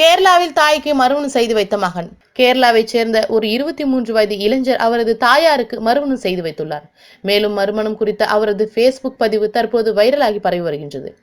கேரளாவில் தாய்க்கு மறுமணம் செய்து வைத்த மகன். கேரளாவைச் சேர்ந்த ஒரு இருபத்தி மூன்று வயது இளைஞர் அவரது தாயாருக்கு மறுமணம் செய்து வைத்துள்ளார். மேலும் மறுமணம் குறித்த அவரது ஃபேஸ்புக் பதிவு தற்போது வைரலாகி பரவி வருகின்றது.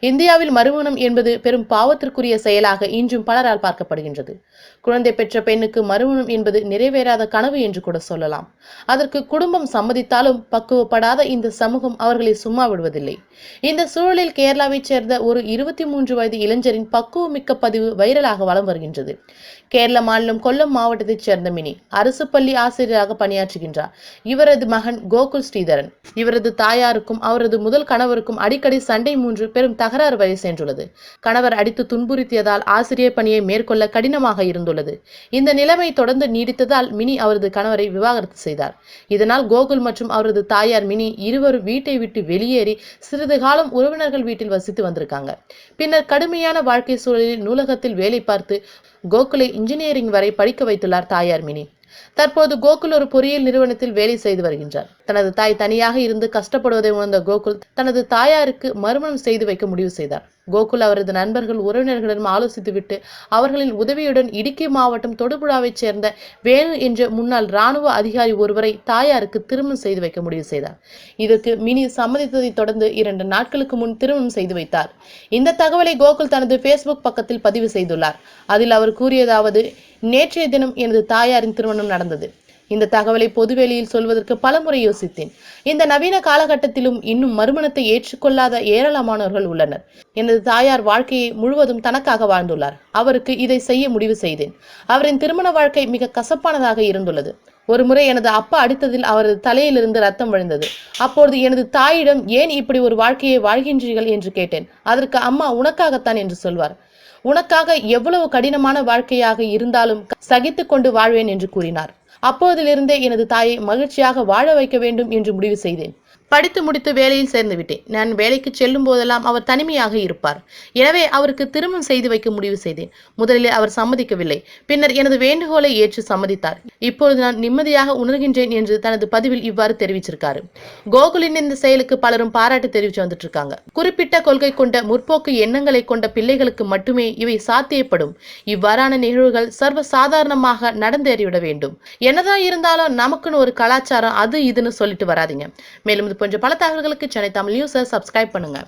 இந்தியாவில் மறுமணம் என்பது பெரும் பாவத்திற்குரிய செயலாக இன்றும் பலரால் பார்க்கப்படுகின்றது. குழந்தை பெற்ற பெண்ணுக்கு மறுமணம் என்பது நிறைவேறாத கனவு என்று கூட சொல்லலாம். அதற்கு குடும்பம் சம்மதித்தாலும் பக்குவப்படாத இந்த சமூகம் அவர்களை சும்மா விடுவதில்லை. இந்த சூழலில் கேரளாவைச் சேர்ந்த ஒரு இருபத்தி மூன்று வயது இளைஞரின் பக்குவமிக்க பதிவு வைரலாக வலம் வருகின்றது. கேரள மாநிலம் கொல்லம் மாவட்டத்தைச் சேர்ந்த மினி அரசு பள்ளி ஆசிரியராக பணியாற்றுகின்றார். இவரது மகன் கோகுல் ஸ்ரீதரன். இவரது தாயாருக்கும் அவரது முதல் கணவருக்கும் அடிக்கடி சண்டை மூன்று பெரும் தகராறு வரை சென்றுள்ளது. கணவர் அடித்து துன்புறுத்தியதால் ஆசிரியர் பணியை மேற்கொள்ள கடினமாக இருந்துள்ளது. இந்த நிலைமை தொடர்ந்து நீடித்ததால் மினி அவரது கணவரை விவாகரத்து செய்தார். இதனால் கோகுல் மற்றும் அவரது தாயார் மினி இருவரும் வீட்டை விட்டு வெளியேறி சிறிது காலம் உறவினர்கள் வீட்டில் வசித்து வந்திருக்காங்க. பின்னர் கடுமையான வாழ்க்கை சூழலில் நூலகத்தில் வேலை பார்த்து கோகுலை இன்ஜினியரிங் வரை படிக்க வைத்துள்ளார் தாயார் மினி. தற்போது கோகுல் ஒரு பொறியியல் நிறுவனத்தில் வேலை செய்து வருகின்றார். தனது தாய் தனியாக இருந்து கஷ்டப்படுவதை உணர்ந்த கோகுல் தனது தாயாருக்கு மறுமணம் செய்து வைக்க முடிவு செய்தார். கோகுல் அவரது நண்பர்கள் உறவினர்களிடம் ஆலோசித்துவிட்டு அவர்களின் உதவியுடன் இடுக்கி மாவட்டம் தொடுபுழாவைச் சேர்ந்த வேணு என்ற முன்னாள் ராணுவ அதிகாரி ஒருவரை தாயாருக்கு திருமணம் செய்து வைக்க முடிவு செய்தார். இதற்கு மினி சம்மதித்ததை தொடர்ந்து இரண்டு நாட்களுக்கு முன் திருமணம் செய்து வைத்தார். இந்த தகவலை கோகுல் தனது ஃபேஸ்புக் பக்கத்தில் பதிவு செய்துள்ளார். அதில் அவர் கூறியதாவது நேற்றைய தினம் எனது தாயாரின் திருமணம் நடந்தது. இந்த தகவலை பொதுவெளியில் சொல்வதற்கு பலமுறை யோசித்தேன். இந்த நவீன காலகட்டத்திலும் இன்னும் மறுமணத்தை ஏற்றுக்கொள்ளாத ஏராளமானவர்கள் உள்ளனர். எனது தாயார் வாழ்க்கையை முழுவதும் தனக்காக வாழ்ந்துள்ளார். அவருக்கு இதை செய்ய முடிவு செய்தேன். அவரின் திருமண வாழ்க்கை மிக கசப்பானதாக இருந்துள்ளது. ஒரு முறை எனது அப்பா அடித்ததில் அவரது தலையிலிருந்து ரத்தம் வழிந்தது. அப்பொழுது எனது தாயிடம் ஏன் இப்படி ஒரு வாழ்க்கையை வாழ்கின்றீர்கள்? என்று கேட்டேன். அதற்கு அம்மா உனக்காகத்தான் என்று சொல்வார். உனக்காக எவ்வளவு கடினமான வாழ்க்கையாக இருந்தாலும் சகித்து கொண்டு வாழ்வேன் என்று கூறினார். அப்போதிலிருந்தே எனது தாயை மகிழ்ச்சியாக வாழ வைக்க வேண்டும் என்று முடிவு செய்தேன். படித்து முடித்து வேலையில் சேர்ந்து விட்டேன். நான் வேலைக்கு செல்லும் போதெல்லாம் அவர் தனிமையாக இருப்பார். எனவே அவருக்கு திருமணம் செய்து வைக்க முடிவு செய்தேன். முதலில் அவர் சம்மதிக்கவில்லை. பின்னர் எனது வேண்டுகோளை ஏற்று சம்மதித்தார். இப்பொழுது நான் நிம்மதியாக உணர்கின்றேன் என்று தனது பதிவில் இவ்வாறு தெரிவிச்சிருக்காரு. கோகுலின் இந்த செயலுக்கு பலரும் பாராட்டு தெரிவித்து வந்துட்டு இருக்காங்க குறிப்பிட்ட கொள்கை கொண்ட முற்போக்கு எண்ணங்களை கொண்ட பிள்ளைகளுக்கு மட்டுமே இவை சாத்தியப்படும். இவ்வாறான நிகழ்வுகள் சர்வ சாதாரணமாக நடந்தேறிவிட வேண்டும். என்னதான் இருந்தாலும் நமக்குன்னு ஒரு கலாச்சாரம் அது இதுன்னு சொல்லிட்டு வராதீங்க. மேலும் இது போன்ற பல தகவல்களுக்கு சென்னை தமிழ் நியூஸை சப்ஸ்கிரைப் பண்ணுங்க.